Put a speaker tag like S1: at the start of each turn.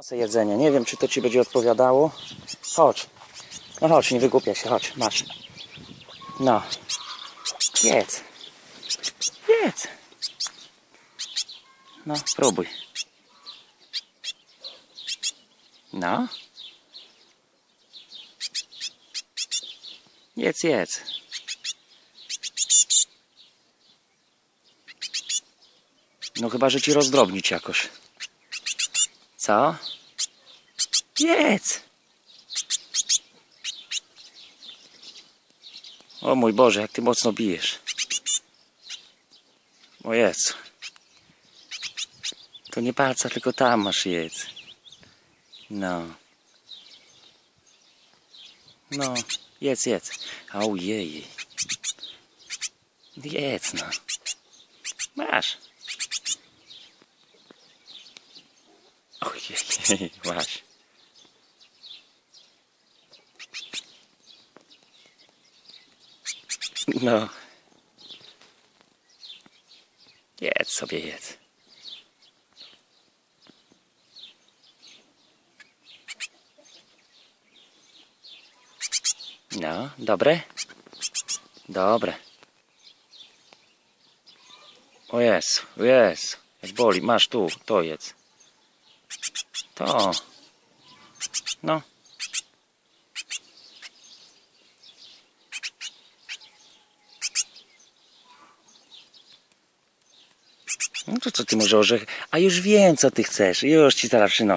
S1: Przyniosę jedzenie. Nie wiem, czy to ci będzie odpowiadało. Chodź. No chodź, nie wygłupiaj się. Chodź, masz. No. Jedz. Jedz. No, spróbuj. No. Jedz, jedz. No chyba, że ci rozdrobnić jakoś. Co? Jedz. O mój Boże, jak ty mocno bijesz. O Jezu. To nie palca, tylko tam masz jedz. No. No, jedz, jedz. Ojej. Jedz, no. Masz. Masz. No. Jedz sobie, jedz. No, dobre? Dobre. O jest, o jest. Jak boli, masz tu, to jedz. To. No. No to co ty może orzech? A już wiem co ty chcesz. Już ci zaraz przynoszę.